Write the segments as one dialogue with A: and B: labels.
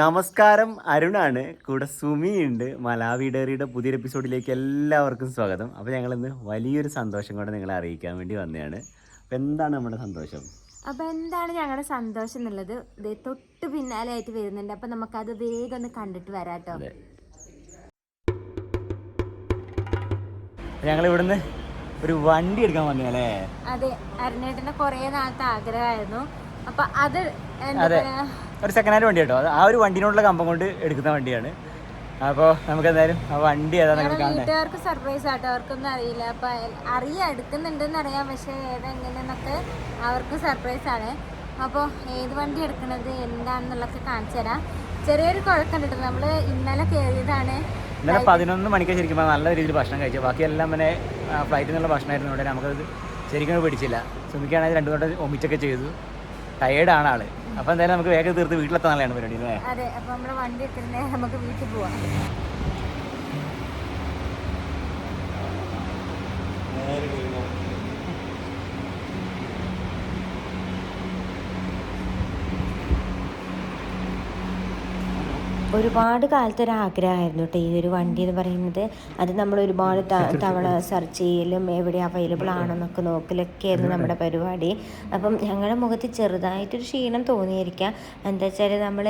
A: നമസ്കാരം അരുണാണ്. കൂടെ സുമി ഉണ്ട് മലാവി ഡയറിയുടെ പുതിയൊരു എപ്പിസോഡിലേക്ക് എല്ലാവർക്കും സ്വാഗതം. അപ്പോൾ ഞങ്ങളിന്ന് വലിയൊരു സന്തോഷം കൂടെ നിങ്ങളെ അറിയിക്കാൻ വേണ്ടി വന്നതാണ്. അപ്പോൾ എന്താണ് നമ്മുടെ സന്തോഷം?
B: അപ്പൊ എന്താണ് ഞങ്ങളുടെ സന്തോഷം എന്നുള്ളത്? തൊട്ട് പിന്നാലെ ആയിട്ട് വരുന്നുണ്ട്. അപ്പൊ നമുക്കത് വേഗം ഒന്ന് കണ്ടിട്ട് വരാട്ടോ.
A: ഞങ്ങൾ ഇവിടുന്ന് ഒരു വണ്ടി എടുക്കാൻ വന്നല്ലേ
B: അതെ അരുണേട്ടന്റെ കൊറേ നാളത്തെ ആഗ്രഹമായിരുന്നു. അപ്പൊ അത് എന്താ
A: ഒരു സെക്കൻഡ് ഹാൻഡ് വണ്ടി കേട്ടോ. ആ ഒരു വണ്ടിനോടുള്ള കമ്പം കൊണ്ട് എടുക്കുന്ന വണ്ടിയാണ്. അപ്പോൾ നമുക്ക് എന്തായാലും ആ വണ്ടി ഏതാ നിങ്ങൾ
B: ഞങ്ങളുടെ
A: കാണണ്ടേ?
B: വീട്ടുകാർക്ക് സർപ്രൈസ് ആട്ടോ. അവർക്കൊന്നും അറിയില്ല. അപ്പൊ അറിയാം എടുക്കുന്നുണ്ടെന്ന് അറിയാം. പക്ഷെ ഏതെങ്ങനെയെന്നൊക്കെ അവർക്ക് സർപ്രൈസ് ആണ്. അപ്പോൾ ഏത് വണ്ടി എടുക്കണത് എന്താണെന്നുള്ളതൊക്കെ കാണിച്ചു തരാം. ചെറിയൊരു കുഴക്കം നമ്മൾ നമ്മൾ ഇന്നലെ കയറിയതാണ്.
A: ഇന്നലെ പതിനൊന്ന് മണിക്ക് ശരിക്കും നല്ല രീതിയിൽ ഭക്ഷണം കഴിച്ചു. ബാക്കിയെല്ലാം പിന്നെ ഫ്ലൈറ്റിൽ നിന്നുള്ള ഭക്ഷണമായിരുന്നു. ഇവിടെ നമുക്കത് ശരിക്കും പിടിച്ചില്ല. സുമിക്കാണെങ്കിൽ രണ്ടു തൊട്ട് ഒമിച്ചൊക്കെ ചെയ്തു. ടയേർഡാണ് ആൾ. അപ്പൊ എന്തായാലും നമുക്ക് വേഗം തീർത്ത് വീട്ടിലെത്താനുള്ളതാണ് പരിപാടി അല്ലേ?
B: അപ്പൊ നമ്മുടെ വണ്ടി എടുത്തിട്ട് നമുക്ക് വീട്ടിൽ പോവാം. ഒരുപാട് കാലത്തെ ഒരു ആഗ്രഹമായിരുന്നു കേട്ടോ ഈ ഒരു വണ്ടി എന്ന് പറയുന്നത്. അത് നമ്മൾ ഒരുപാട് തവണ സെർച്ച് ചെയ്യലും എവിടെ അവൈലബിൾ ആണെന്നൊക്കെ നോക്കലൊക്കെ ആയിരുന്നു നമ്മുടെ പരിപാടി. അപ്പം ഞങ്ങളുടെ മുഖത്ത് ചെറുതായിട്ടൊരു ക്ഷീണം തോന്നിയിരിക്കാം. എന്താ വെച്ചാൽ നമ്മൾ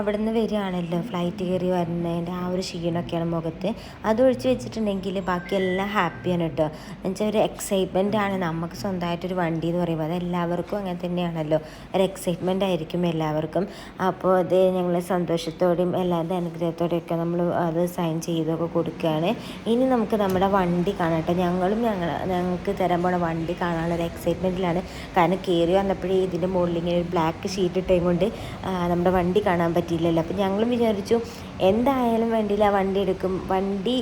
B: അവിടെ നിന്ന് വരികയാണല്ലോ ഫ്ലൈറ്റ് കയറി വരുന്നതിന്റെ ആ ഒരു ക്ഷീണമൊക്കെയാണ് മുഖത്ത്. അത് ഒഴിച്ച് വെച്ചിട്ടുണ്ടെങ്കിൽ ബാക്കിയെല്ലാം ഹാപ്പിയാണ് കേട്ടോ എന്നുവെച്ചാൽ ഒരു എക്സൈറ്റ്മെന്റ് ആണ് നമുക്ക് സ്വന്തമായിട്ടൊരു വണ്ടി എന്ന് പറയുമ്പോൾ. അത് എല്ലാവർക്കും അങ്ങനെ തന്നെയാണല്ലോ. ഒരു എക്സൈറ്റ്മെന്റ് ആയിരിക്കും എല്ലാവർക്കും. അപ്പോൾ അത് ഞങ്ങൾ സന്തോഷത്തോടെയും എല്ലാവരുടെ അനുഗ്രഹത്തോടെയൊക്കെ നമ്മൾ അത് സൈൻ ചെയ്തൊക്കെ കൊടുക്കുകയാണ്. ഇനി നമുക്ക് നമ്മുടെ വണ്ടി കാണട്ടെ. ഞങ്ങളും ഞങ്ങൾ ഞങ്ങൾക്ക് തരാൻ പോണ വണ്ടി കാണാനുള്ള എക്സൈറ്റ്മെന്റിലാണ് കാരണം കയറി വന്നപ്പോഴേ ഇതിന്റെ മുകളിൽ ഇങ്ങനെ ഒരു ബ്ലാക്ക് ഷീറ്റ് ഇട്ടതും കൊണ്ട് നമ്മുടെ വണ്ടി കാണാൻ പറ്റിയില്ലല്ലോ. അപ്പം ഞങ്ങളും വിചാരിച്ചു എന്തായാലും വേണ്ടിയില്ല ആ വണ്ടി എടുക്കും. വണ്ടി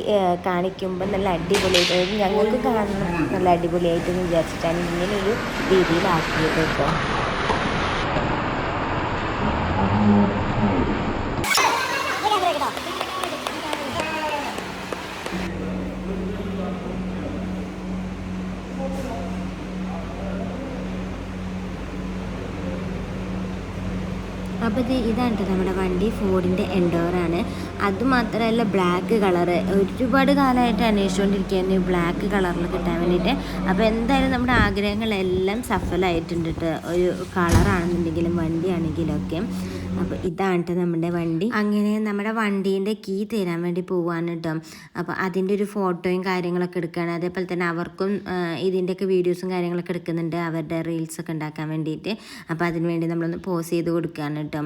B: കാണിക്കുമ്പോൾ നല്ല അടിപൊളിയായിട്ട് ഞങ്ങൾക്ക് കാണണം നല്ല അടിപൊളിയായിട്ടെന്ന് വിചാരിച്ചിട്ടാണ് ഇങ്ങനെയൊരു രീതിയിലാക്കിയത് കേട്ടോ. അപ്പോൾ ഇത് ഇതാണ് നമ്മുടെ വണ്ടി ഫോർഡിന്റെ എൻഡോറാണ് അതുമാത്രമല്ല ബ്ലാക്ക് കളറ് ഒരുപാട് കാലമായിട്ട് അന്വേഷിച്ചുകൊണ്ടിരിക്കുകയായിരുന്നു ഈ ബ്ലാക്ക് കളറിൽ കിട്ടാൻ വേണ്ടിയിട്ട്. അപ്പോൾ എന്തായാലും നമ്മുടെ ആഗ്രഹങ്ങളെല്ലാം സഫലമായിട്ടുണ്ട് ട്ടോ. ഒരു കളറാണെന്നുണ്ടെങ്കിലും വണ്ടിയാണെങ്കിലും ഒക്കെ. അപ്പോൾ ഇതാണ് കേട്ടോ നമ്മുടെ വണ്ടി. അങ്ങനെ നമ്മുടെ വണ്ടീന്റെ കീ തരാൻ വേണ്ടി പോവാണ് കേട്ടോ അപ്പോൾ അതിന്റെ ഒരു ഫോട്ടോയും കാര്യങ്ങളൊക്കെ എടുക്കുകയാണ്. അതേപോലെ തന്നെ അവർക്കും ഇതിന്റെയൊക്കെ വീഡിയോസും കാര്യങ്ങളൊക്കെ എടുക്കുന്നുണ്ട് അവരുടെ റീൽസൊക്കെ ഉണ്ടാക്കാൻ വേണ്ടിയിട്ട്. അപ്പോൾ അതിന് വേണ്ടി നമ്മളൊന്ന് പോസ് ചെയ്ത് കൊടുക്കുകയാണ് കേട്ടോ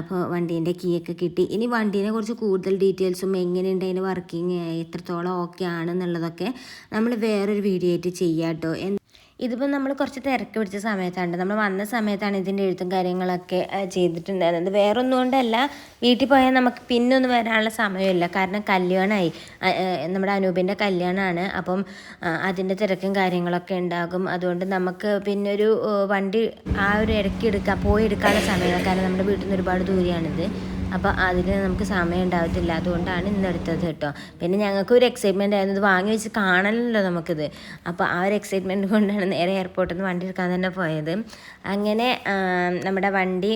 B: അപ്പോൾ വണ്ടീന്റെ കീ ഒക്കെ കിട്ടി. ഇനി വണ്ടീനെ കുറിച്ച് കൂടുതൽ ഡീറ്റെയിൽസും എങ്ങനെയുണ്ട് അതിന്റെ വർക്കിംഗ് എത്രത്തോളം ഓക്കെ ആണെന്നുള്ളതൊക്കെ നമ്മൾ വേറൊരു വീഡിയോ ആയിട്ട് ചെയ്യാം കേട്ടോ. ഇതിപ്പോൾ നമ്മൾ കുറച്ച് തിരക്ക് പിടിച്ച സമയത്താണ് നമ്മൾ വന്ന സമയത്താണ് ഇതിന്റെ എഴുത്തും കാര്യങ്ങളൊക്കെ ചെയ്തിട്ടുണ്ടായിരുന്നത്. വേറെ ഒന്നും കൊണ്ടല്ല വീട്ടിൽ പോയാൽ നമുക്ക് പിന്നൊന്നും വരാനുള്ള സമയമില്ല. കാരണം കല്യാണമായി. നമ്മുടെ അനൂപിന്റെ കല്യാണമാണ്. അപ്പം അതിന്റെ തിരക്കും കാര്യങ്ങളൊക്കെ ഉണ്ടാകും. അതുകൊണ്ട് നമുക്ക് പിന്നെ ഒരു വണ്ടി ആ ഒരു ഇടയ്ക്ക് എടുക്കാം പോയി എടുക്കാനുള്ള സമയമില്ല കാരണം നമ്മുടെ വീട്ടിൽ നിന്ന് ഒരുപാട് ദൂരെയാണിത്. അപ്പോൾ അതിന് നമുക്ക് സമയം ഉണ്ടാവത്തില്ല. അതുകൊണ്ടാണ് ഇന്ന് എടുത്തത് കേട്ടോ. പിന്നെ ഞങ്ങൾക്ക് ഒരു എക്സൈറ്റ്മെന്റ് ആയിരുന്നു. ഇത് വാങ്ങി വെച്ച് കാണലല്ലോ നമുക്കിത്. അപ്പോൾ ആ ഒരു എക്സൈറ്റ്മെന്റ് കൊണ്ടാണ് നേരെ എയർപോർട്ടിൽ നിന്ന് വണ്ടി എടുക്കാൻ തന്നെ പോയത്. അങ്ങനെ നമ്മുടെ വണ്ടി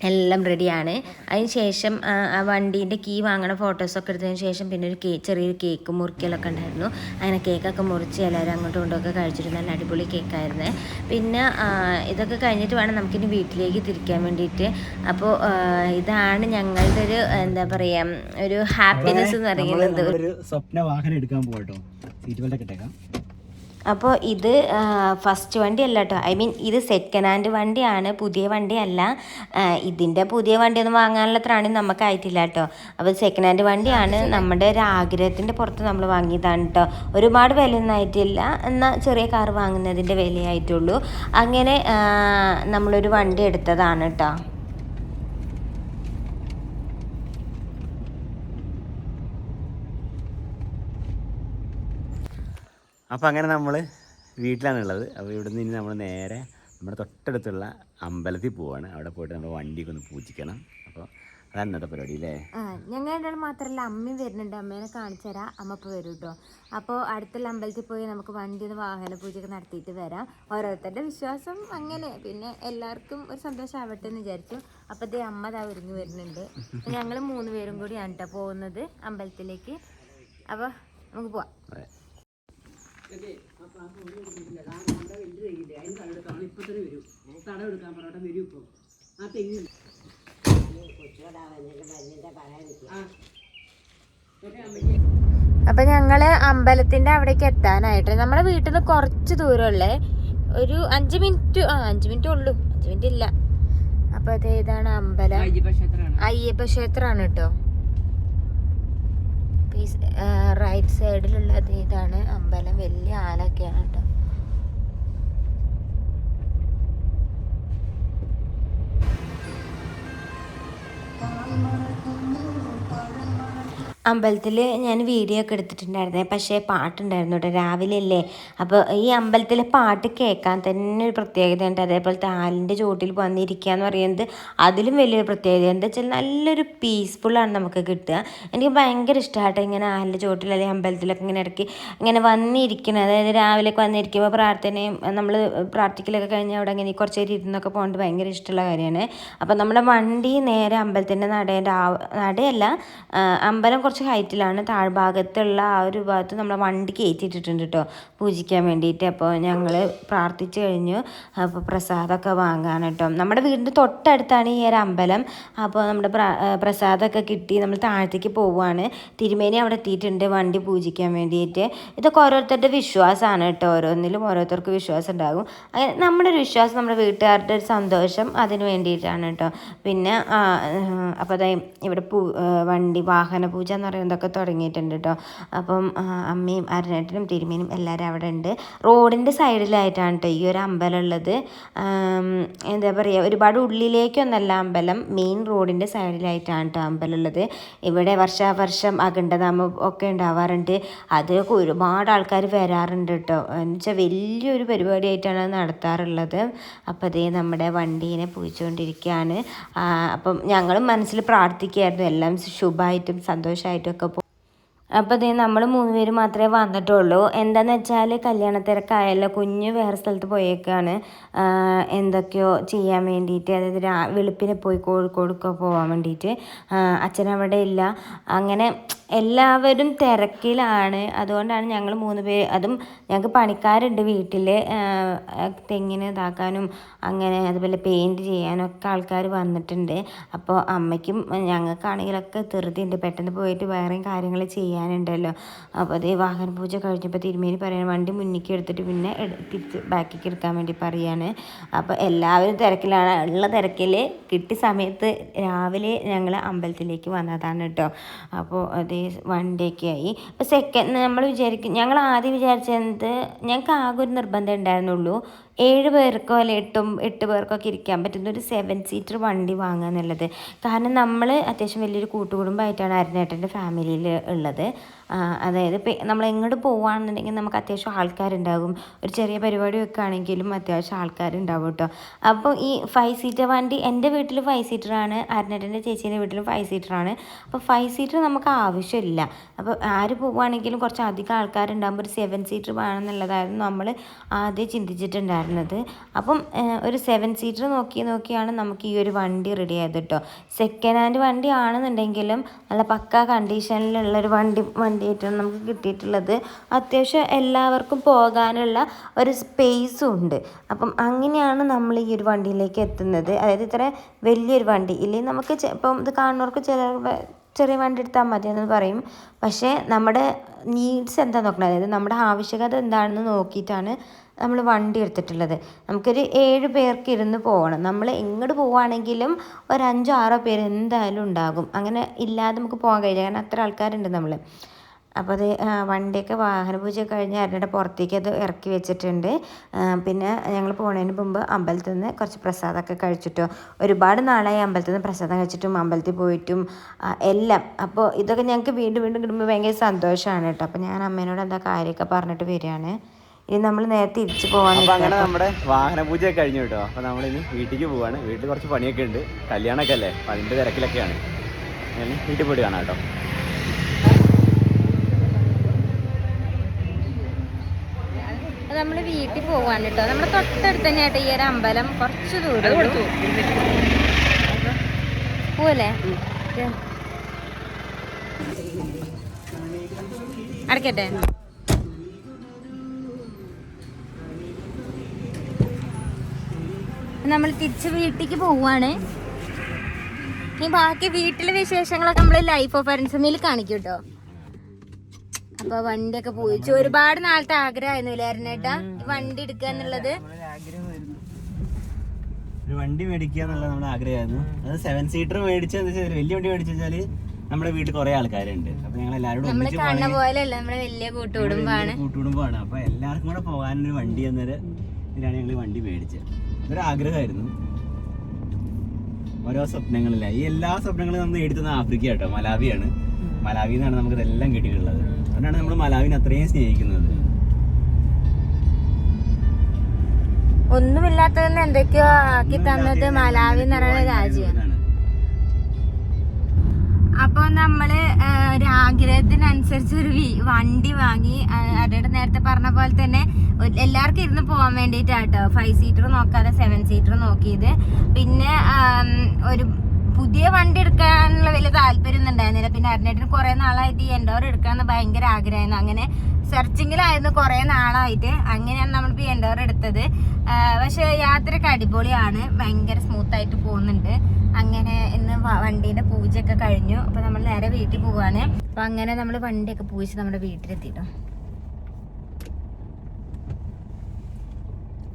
B: എല്ലാം റെഡിയാണ് അതിന് ശേഷം ആ, വണ്ടീന്റെ കീ വാങ്ങണ ഫോട്ടോസൊക്കെ എടുത്തതിന് ശേഷം പിന്നെ ഒരു കേ ചെറിയൊരു കേക്ക് മുറിക്കലൊക്കെ ഉണ്ടായിരുന്നു. അങ്ങനെ കേക്കൊക്കെ മുറിച്ച് എല്ലാവരും അങ്ങോട്ടും ഇങ്ങോട്ടൊക്കെ കഴിച്ചിട്ട് നല്ല അടിപൊളി കേക്കായിരുന്നു പിന്നെ ഇതൊക്കെ കഴിഞ്ഞിട്ട് വേണം നമുക്കിനി വീട്ടിലേക്ക് തിരിക്കാൻ വേണ്ടിയിട്ട്. അപ്പോൾ ഇതാണ് ഞങ്ങളുടെ ഒരു എന്താ പറയുക ഒരു ഹാപ്പിനെസ് എന്ന് പറയുന്നത്.
A: ഒരു സ്വപ്ന വാഹനം എടുക്കാൻ പോകട്ടോ സീറ്റ് ബെൽറ്റ് ഇട്ടേക്കാം.
B: അപ്പോൾ ഇത് ഫസ്റ്റ് വണ്ടി അല്ല കേട്ടോ ഐ മീൻ ഇത് സെക്കൻഡ് ഹാൻഡ് വണ്ടിയാണ് പുതിയ വണ്ടിയല്ല. ഇതിന്റെ പുതിയ വണ്ടിയൊന്നും വാങ്ങാനുള്ള ത്രാണി നമുക്കായിട്ടില്ല കേട്ടോ അപ്പോൾ സെക്കൻഡ് ഹാൻഡ് വണ്ടിയാണ് നമ്മുടെ ഒരു ആഗ്രഹത്തിന്റെ പുറത്ത് നമ്മൾ വാങ്ങിയതാണ് കേട്ടോ ഒരുപാട് വിലയൊന്നും ആയിട്ടില്ല. എന്നാൽ ചെറിയ കാർ വാങ്ങുന്നതിന്റെ വിലയായിട്ടുള്ളൂ. അങ്ങനെ നമ്മളൊരു വണ്ടി എടുത്തതാണ് കേട്ടോ
A: അപ്പോൾ അങ്ങനെ നമ്മൾ വീട്ടിലാണുള്ളത്. അപ്പോൾ ഇവിടെ നിന്ന് ഇനി നമ്മൾ നേരെ നമ്മുടെ തൊട്ടടുത്തുള്ള അമ്പലത്തിൽ പോവാണ്. അവിടെ പോയിട്ട് നമ്മൾ വണ്ടിയൊക്കെ ഒന്ന് പൂജിക്കണം. അപ്പോൾ അതാണ് ഇന്നത്തെ പരിപാടി അല്ലേ?
B: ഞങ്ങൾ രണ്ടാളും മാത്രമല്ല അമ്മയും വരുന്നുണ്ട്. അമ്മേനെ കാണിച്ചു തരാം അമ്മ ഇപ്പോൾ വരും കേട്ടോ അപ്പോൾ അടുത്തുള്ള അമ്പലത്തിൽ പോയി നമുക്ക് വണ്ടി ഒന്ന് വാഹന പൂജയൊക്കെ നടത്തിയിട്ട് വരാം. ഓരോരുത്തരുടെ വിശ്വാസം അങ്ങനെ. പിന്നെ എല്ലാവർക്കും ഒരു സന്തോഷം ആവട്ടെ എന്ന് വിചാരിച്ചു. അപ്പോൾ ഇതേ അമ്മ ഇതാ ഒരുങ്ങി വരുന്നുണ്ട്. ഞങ്ങൾ മൂന്ന് പേരും കൂടിയാണ് കേട്ടോ പോകുന്നത് അമ്പലത്തിലേക്ക്. അപ്പോൾ നമുക്ക് പോവാം. അപ്പൊ ഞങ്ങൾ അമ്പലത്തിന്റെ അവിടേക്ക് എത്താനായിട്ട് നമ്മുടെ വീട്ടിൽ നിന്ന് കുറച്ച് ദൂരമുള്ളേ. ഒരു അഞ്ച് മിനിറ്റ് ആ അഞ്ച് മിനിറ്റ് ഉള്ളൂ. അഞ്ച് മിനിറ്റ് ഇല്ല. അപ്പൊ അത് ഇതാണ് അമ്പലം. അയ്യപ്പ ക്ഷേത്രമാണ് കേട്ടോ. റൈറ്റ് സൈഡിലുള്ളത് ഇതാണ് അമ്പലം. വലിയ ആലൊക്കെയാണ് കേട്ടോ. അമ്പലത്തിൽ ഞാൻ വീഡിയോ ഒക്കെ എടുത്തിട്ടുണ്ടായിരുന്നേ. പക്ഷേ പാട്ടുണ്ടായിരുന്നു കേട്ടോ. രാവിലെ അല്ലേ അപ്പോൾ ഈ അമ്പലത്തിലെ പാട്ട് കേൾക്കാൻ തന്നെ ഒരു പ്രത്യേകതയുണ്ട്. അതേപോലെ ആലിന്റെ ചോട്ടിൽ വന്നിരിക്കുക എന്ന് പറയുന്നത് അതിലും വലിയൊരു പ്രത്യേകത എന്താ വെച്ചാൽ നല്ലൊരു പീസ്ഫുള്ളാണ് നമുക്ക് കിട്ടുക. എനിക്ക് ഭയങ്കര ഇഷ്ടമായിട്ട് ഇങ്ങനെ ആലിന്റെ ചോട്ടിൽ അല്ലെങ്കിൽ അമ്പലത്തിലൊക്കെ ഇങ്ങനെ ഇടയ്ക്ക് ഇങ്ങനെ വന്നിരിക്കണം അതായത് രാവിലെയൊക്കെ വന്നിരിക്കുമ്പോൾ പ്രാർത്ഥനയും നമ്മൾ പ്രാർത്ഥിക്കലൊക്കെ കഴിഞ്ഞ് അവിടെ ഇങ്ങനെ കുറച്ച് നേരം ഇരുന്നൊക്കെ പോകേണ്ടത് ഭയങ്കര ഇഷ്ടമുള്ള കാര്യമാണ്. അപ്പോൾ നമ്മുടെ വണ്ടി നേരെ അമ്പലത്തിന്റെ നടേന്റെ ആ നടയല്ല അമ്പലം കുറച്ച് ഹൈറ്റിലാണ്. താഴ്ഭാഗത്തുള്ള ആ ഒരു ഭാഗത്ത് നമ്മളെ വണ്ടി കയറ്റിയിട്ടിട്ടുണ്ട് കേട്ടോ പൂജിക്കാൻ വേണ്ടിയിട്ട്. അപ്പോൾ ഞങ്ങൾ പ്രാർത്ഥിച്ചു കഴിഞ്ഞു. അപ്പോൾ പ്രസാദമൊക്കെ വാങ്ങാൻ കേട്ടോ നമ്മുടെ വീടിന്റെ തൊട്ടടുത്താണ് ഈ ഒരു അമ്പലം. അപ്പോൾ നമ്മുടെ പ്ര പ്രസാദമൊക്കെ കിട്ടി. നമ്മൾ താഴത്തേക്ക് പോവുകയാണ്. തിരുമേനി അവിടെ എത്തിയിട്ടുണ്ട് വണ്ടി പൂജിക്കാൻ വേണ്ടിയിട്ട്. ഇതൊക്കെ ഓരോരുത്തരുടെ വിശ്വാസമാണ് കേട്ടോ ഓരോന്നിലും ഓരോരുത്തർക്ക് വിശ്വാസം ഉണ്ടാകും. അങ്ങനെ നമ്മുടെ ഒരു വിശ്വാസം നമ്മുടെ വീട്ടുകാരുടെ ഒരു സന്തോഷം അതിന് വേണ്ടിയിട്ടാണ് കേട്ടോ പിന്നെ അപ്പോൾ ഇവിടെ പൂ വണ്ടി വാഹന പൂജ എന്ന് പറയുന്നതൊക്കെ തുടങ്ങിയിട്ടുണ്ട് കേട്ടോ അപ്പം അമ്മയും അരനേട്ടനും തിരുമേനും എല്ലാവരും അവിടെ ഉണ്ട്. റോഡിന്റെ സൈഡിലായിട്ടാണ് കേട്ടോ ഈ ഒരു അമ്പലം ഉള്ളത്. എന്താ പറയുക ഒരുപാട് ഉള്ളിലേക്കൊന്നല്ല അമ്പലം മെയിൻ റോഡിന്റെ സൈഡിലായിട്ടാണ് കേട്ടോ അമ്പലം ഉള്ളത്. ഇവിടെ വർഷാവർഷം അഖണ്ഡനാമം ഒക്കെ ഉണ്ടാവാറുണ്ട്. അതൊക്കെ ഒരുപാട് ആൾക്കാർ വരാറുണ്ട് കേട്ടോ എന്ന് വെച്ചാൽ വലിയൊരു പരിപാടിയായിട്ടാണ് നടത്താറുള്ളത്. അപ്പോൾ അതേ നമ്മുടെ വണ്ടീനെ പൂജിച്ചുകൊണ്ടിരിക്കുകയാണ് അപ്പം ഞങ്ങളും മനസ്സിൽ പ്രാർത്ഥിക്കുകയായിരുന്നു. എല്ലാം ശുഭമായിട്ടും സന്തോഷമായിട്ടും ഒക്കെ പോ അപ്പോൾ ദേ നമ്മൾ മൂന്ന് പേര് മാത്രമേ വന്നിട്ടുള്ളൂ. എന്താന്ന് വെച്ചാൽ കല്യാണ തിരക്കായല്ലോ. കുഞ്ഞ് വേറെ സ്ഥലത്ത് പോയേക്കാണ്. എന്തൊക്കെയോ ചെയ്യാൻ വേണ്ടിയിട്ട്. അതായത് രാ വെളുപ്പിനെ പോയി കോഴിക്കോടൊക്കെ പോകാൻ വേണ്ടിയിട്ട്. അച്ഛനവിടെ ഇല്ല. അങ്ങനെ എല്ലാവരും തിരക്കിലാണ്. അതുകൊണ്ടാണ് ഞങ്ങൾ മൂന്ന് പേര് അതും ഞങ്ങൾക്ക് പണിക്കാരുണ്ട് വീട്ടിൽ തെങ്ങിന് ഇതാക്കാനും അങ്ങനെ അതുപോലെ പെയിന്റ് ചെയ്യാനും ഒക്കെ ആൾക്കാർ വന്നിട്ടുണ്ട്. അപ്പോൾ അമ്മയ്ക്കും ഞങ്ങൾക്കാണെങ്കിലൊക്കെ ധൃതിയുണ്ട്. പെട്ടെന്ന് പോയിട്ട് വേറെയും കാര്യങ്ങൾ ചെയ്യാനുണ്ടല്ലോ. അപ്പോൾ അതേ വാഹന പൂജ കഴിഞ്ഞപ്പോൾ തിരുമേനി പറയാണ് വണ്ടി മുന്നിലേക്ക് എടുത്തിട്ട് പിന്നെ തിരിച്ച് ബാക്കിലേക്ക് എടുക്കാൻ വേണ്ടി പറയാണ്. അപ്പോൾ എല്ലാവരും തിരക്കിലാണ്. ഉള്ള തിരക്കിൽ കിട്ടിയ സമയത്ത് രാവിലെ ഞങ്ങൾ അമ്പലത്തിലേക്ക് വന്നതാണ് കേട്ടോ. അപ്പോൾ അതേ വണ്ടിയൊക്കെ ആയി. അപ്പോൾ സെക്കൻഡ് നമ്മൾ വിചാരിക്കും ഞങ്ങൾ ആദ്യം വിചാരിച്ചത് ഞങ്ങൾക്ക് ആകെ ഒരു നിർബന്ധം ഉണ്ടായിരുന്നുള്ളൂ. ഏഴ് പേർക്കോ അല്ലെ എട്ടും എട്ട് പേർക്കോ ഒക്കെ ഇരിക്കാൻ പറ്റുന്ന ഒരു സെവൻ സീറ്റർ വണ്ടി വാങ്ങുക എന്നുള്ളത്. കാരണം നമ്മൾ അത്യാവശ്യം വലിയൊരു കൂട്ടുകുടുംബമായിട്ടാണ് അരുണേട്ടന്റെ ഫാമിലിയിൽ ഉള്ളത്. അതായത് ഇപ്പം നമ്മൾ എങ്ങോട്ട് പോവുകയാണെന്നുണ്ടെങ്കിൽ നമുക്ക് അത്യാവശ്യം ആൾക്കാരുണ്ടാകും. ഒരു ചെറിയ പരിപാടി വെക്കുകയാണെങ്കിലും അത്യാവശ്യം ആൾക്കാരുണ്ടാവും കേട്ടോ അപ്പോൾ ഈ ഫൈവ് സീറ്റർ വണ്ടി എന്റെ വീട്ടിൽ ഫൈവ് സീറ്ററാണ് അരുണേട്ടന്റെ ചേച്ചീന്റെ വീട്ടിലും ഫൈവ് സീറ്ററാണ് അപ്പോൾ ഫൈവ് സീറ്റർ നമുക്ക് ആവശ്യമില്ല. അപ്പോൾ ആര് പോവുകയാണെങ്കിലും കുറച്ച് അധികം ആൾക്കാരുണ്ടാകുമ്പോൾ ഒരു സെവൻ സീറ്റർ വേണമെന്നുള്ളതായിരുന്നു നമ്മൾ ആദ്യം ചിന്തിച്ചിട്ടുണ്ടായിരുന്നത് അപ്പം ഒരു സെവൻ സീറ്റർ നോക്കി നോക്കിയാണ് നമുക്ക് ഈ ഒരു വണ്ടി റെഡി ആയത് കേട്ടോ സെക്കൻഡ് ഹാൻഡ് വണ്ടി ആണെന്നുണ്ടെങ്കിലും നല്ല പക്ക കണ്ടീഷനിലുള്ള ഒരു വണ്ടി വണ്ടിയായിട്ടാണ് നമുക്ക് കിട്ടിയിട്ടുള്ളത്. അത്യാവശ്യം എല്ലാവർക്കും പോകാനുള്ള ഒരു സ്പേസും ഉണ്ട്. അപ്പം അങ്ങനെയാണ് നമ്മൾ ഈ ഒരു വണ്ടിയിലേക്ക് എത്തുന്നത്. അതായത് ഇത്ര വലിയൊരു വണ്ടി. ഇല്ലെങ്കിൽ നമുക്ക് ഇപ്പം ഇത് കാണുന്നവർക്ക് ചില ചെറിയ വണ്ടി എടുത്താൽ മതി എന്ന് പറയും. പക്ഷേ നമ്മുടെ നീഡ്സ് എന്താ നോക്കണം? അതായത് നമ്മുടെ ആവശ്യകത എന്താണെന്ന് നോക്കിയിട്ടാണ് നമ്മൾ വണ്ടി എടുത്തിട്ടുള്ളത്. നമുക്കൊരു ഏഴ് പേർക്ക് ഇരുന്ന് പോകണം. നമ്മൾ എങ്ങോട്ട് പോവുകയാണെങ്കിലും ഒരു അഞ്ചോ ആറോ പേര് എന്തായാലും ഉണ്ടാകും. അങ്ങനെ ഇല്ലാതെ നമുക്ക് പോകാൻ കഴിയില്ല. കാരണം അത്ര ആൾക്കാരുണ്ട് നമ്മൾ അപ്പോൾ അത് വണ്ടിയൊക്കെ വാഹന പൂജ കഴിഞ്ഞ് അരയുടെ പുറത്തേക്ക് അത് ഇറക്കി വെച്ചിട്ടുണ്ട്. പിന്നെ ഞങ്ങൾ പോണതിന് മുമ്പ് അമ്പലത്തിൽ നിന്ന് കുറച്ച് പ്രസാദമൊക്കെ കഴിച്ചിട്ടോ. ഒരുപാട് നാളായി അമ്പലത്തിൽ നിന്ന് പ്രസാദം കഴിച്ചിട്ടും അമ്പലത്തിൽ പോയിട്ടും എല്ലാം. അപ്പോൾ ഇതൊക്കെ ഞങ്ങൾക്ക് വീണ്ടും വീണ്ടും കിട്ടുമ്പോൾ ഭയങ്കര സന്തോഷമാണ് കേട്ടോ. അപ്പോൾ ഞാൻ അമ്മേനോട് എന്താ കാര്യമൊക്കെ പറഞ്ഞിട്ട് വരികയാണ്. ഇനി നമ്മൾ നേരെ തിരിച്ചു പോകാൻ
A: അങ്ങനെ നമ്മുടെ വാഹന പൂജ കഴിഞ്ഞു കേട്ടോ. അപ്പൊ നമ്മളിനി വീട്ടിലേക്ക് പോവാണ്. വീട്ടിൽ കുറച്ച് പണിയൊക്കെ ഉണ്ട്. കല്യാണമൊക്കെ അല്ലേ? അതിന്റെ തിരക്കിലൊക്കെയാണ്. വീട്ടിൽ പോയിട്ട് കാണാം കേട്ടോ.
C: നമ്മൾ വീട്ടിൽ പോവാണ് കേട്ടോ. നമ്മുടെ തൊട്ടടുത്ത് തന്നെയായിട്ട് ഈ ഒരു അമ്പലം കുറച്ച് ദൂരം പോലെ അടക്കട്ടെ. നമ്മൾ തിരിച്ച് വീട്ടിലേക്ക് പോവാണ്. ഇനി ബാക്കി വീട്ടിലെ വിശേഷങ്ങളൊക്കെ നമ്മൾ ലൈഫ് ഓഫ് അരൻസമയിൽ കാണിക്കും കേട്ടോ. അപ്പൊ വണ്ടിയൊക്കെ പോയിച്ചു. ഒരുപാട് നാളത്തെ ആഗ്രഹമായിരുന്നു ഇല്ലായിരുന്നേട്ടാ വണ്ടി എടുക്കുക എന്നുള്ളത്.
A: ഒരു വണ്ടി മേടിക്കുക എന്നുള്ളത് നമ്മുടെ ആഗ്രഹമായിരുന്നു. അത് സെവൻ സീറ്റർ മേടിച്ചെന്ന് വെച്ചാൽ വലിയ വണ്ടി മേടിച്ചു വെച്ചാൽ നമ്മുടെ വീട്ടിൽ കുറെ ആൾക്കാരുണ്ട്. അപ്പൊ ഞങ്ങൾ എല്ലാവരും
C: നമ്മൾ കാണുന്ന പോലെയല്ല നമ്മുടെ വലിയ കൂട്ടുകുടുംബാണ്.
A: കൂട്ടുകുടുംബമാണ്. അപ്പൊ എല്ലാവർക്കും കൂടെ പോകാനൊരു വണ്ടി എന്നൊരു ഇതിലാണ് ഞങ്ങൾ വണ്ടി മേടിച്ചത്. ഒരു ആഗ്രഹമായിരുന്നു. ഓരോ സ്വപ്നങ്ങളില്ല ഈ എല്ലാ സ്വപ്നങ്ങളും നമ്മൾ എടുത്തുന്ന ആഫ്രിക്ക കേട്ടോ മലാവിയാണ്. മലാവിയിൽ നിന്നാണ് നമുക്ക് ഇതെല്ലാം കിട്ടിയിട്ടുള്ളത്. അതുകൊണ്ടാണ് നമ്മൾ മലാവിനെ അത്രയും സ്നേഹിക്കുന്നത്.
C: ഒന്നുമില്ലാത്തതെന്ന് എന്തൊക്കെയോ ആക്കി തന്നത് മലാവി എന്ന് പറയുന്ന രാജ്യം.
A: അപ്പോൾ
C: അപ്പൊ നമ്മൾ ആ, ഒരു ആഗ്രഹത്തിനനുസരിച്ച് ഒരു വണ്ടി വാങ്ങി അവരുടെ നേരത്തെ പറഞ്ഞ പോലെ തന്നെ എല്ലാവർക്കും ഇരുന്ന് പോകാൻ വേണ്ടിയിട്ടാട്ടോ. ഫൈവ് സീറ്റർ നോക്കാതെ സെവൻ സീറ്റർ നോക്കിയത്. പിന്നെ ഒരു പുതിയ വണ്ടി എടുക്കാനുള്ള വലിയ താല്പര്യം ഒന്നും ഉണ്ടായിരുന്നില്ല. പിന്നെ അറിഞ്ഞിട്ട് കുറെ നാളായിട്ട് ഈ എൻഡോർ എടുക്കാന്ന് ഭയങ്കര ആഗ്രഹമായിരുന്നു. അങ്ങനെ സെർച്ചിങ്ങിലായിരുന്നു കുറെ നാളായിട്ട്. അങ്ങനെയാണ് നമ്മളിപ്പോൾ ഈ എൻഡോർ എടുത്തത്. പക്ഷേ യാത്രയൊക്കെ അടിപൊളിയാണ്. ഭയങ്കര സ്മൂത്ത് ആയിട്ട് പോകുന്നുണ്ട്. അങ്ങനെ ഇന്ന് വണ്ടീന്റെ പൂജയൊക്കെ കഴിഞ്ഞു. അപ്പോൾ നമ്മൾ നേരെ വീട്ടിൽ പോവാണ്. അപ്പോൾ അങ്ങനെ നമ്മൾ വണ്ടിയൊക്കെ പൂജിച്ച് നമ്മുടെ വീട്ടിലെത്തിയിട്ടോ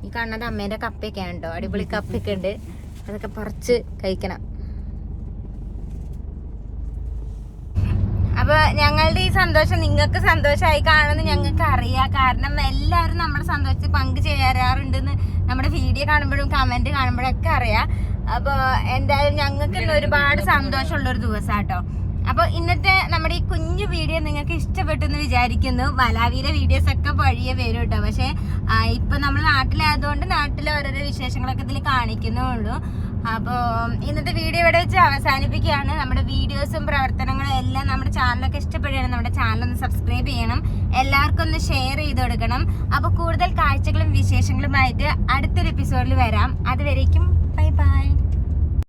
C: ഈ കാണുന്നത് അമ്മേന്റെ കപ്പയൊക്കെയാണ് കേട്ടോ. അടിപൊളി കപ്പയൊക്കെ ഉണ്ട്. അതൊക്കെ പറിച്ച് കഴിക്കണം. അപ്പൊ ഞങ്ങളുടെ ഈ സന്തോഷം നിങ്ങൾക്ക് സന്തോഷമായി കാണുമെന്ന് ഞങ്ങൾക്ക് അറിയാം. കാരണം എല്ലാവരും നമ്മുടെ സന്തോഷത്തിൽ പങ്ക് ചേരാറുണ്ടെന്ന് നമ്മുടെ വീഡിയോ കാണുമ്പോഴും കമന്റ് കാണുമ്പോഴും ഒക്കെ അറിയാം. അപ്പോൾ എന്തായാലും ഞങ്ങൾക്ക് ഇന്ന് ഒരുപാട് സന്തോഷമുള്ള ഒരു ദിവസം കേട്ടോ അപ്പോൾ ഇന്നത്തെ നമ്മുടെ ഈ കുഞ്ഞു വീഡിയോ നിങ്ങൾക്ക് ഇഷ്ടപ്പെട്ടു എന്ന് വിചാരിക്കുന്നു. വലാവീര വീഡിയോസ് ഒക്കെ വഴിയെ വരും കേട്ടോ പക്ഷേ ഇപ്പൊ നമ്മൾ നാട്ടിലായതുകൊണ്ട് നാട്ടിലെ ഓരോരോ വിശേഷങ്ങളൊക്കെ ഇതിൽ കാണിക്കുന്നേ ഉള്ളൂ. അപ്പോൾ ഇന്നത്തെ വീഡിയോ ഇവിടെ വെച്ച് അവസാനിപ്പിക്കുകയാണ്. നമ്മുടെ വീഡിയോസും പ്രവർത്തനങ്ങളും എല്ലാം നമ്മുടെ ചാനലൊക്കെ ഇഷ്ടപ്പെടുകയാണ് നമ്മുടെ ചാനൽ ഒന്ന് സബ്സ്ക്രൈബ് ചെയ്യണം. എല്ലാവർക്കും ഒന്ന് ഷെയർ ചെയ്ത് കൊടുക്കണം. അപ്പോൾ കൂടുതൽ കാഴ്ചകളും വിശേഷങ്ങളുമായിട്ട് അടുത്തൊരു എപ്പിസോഡിൽ വരാം. അതുവരേക്കും ബൈ ബൈ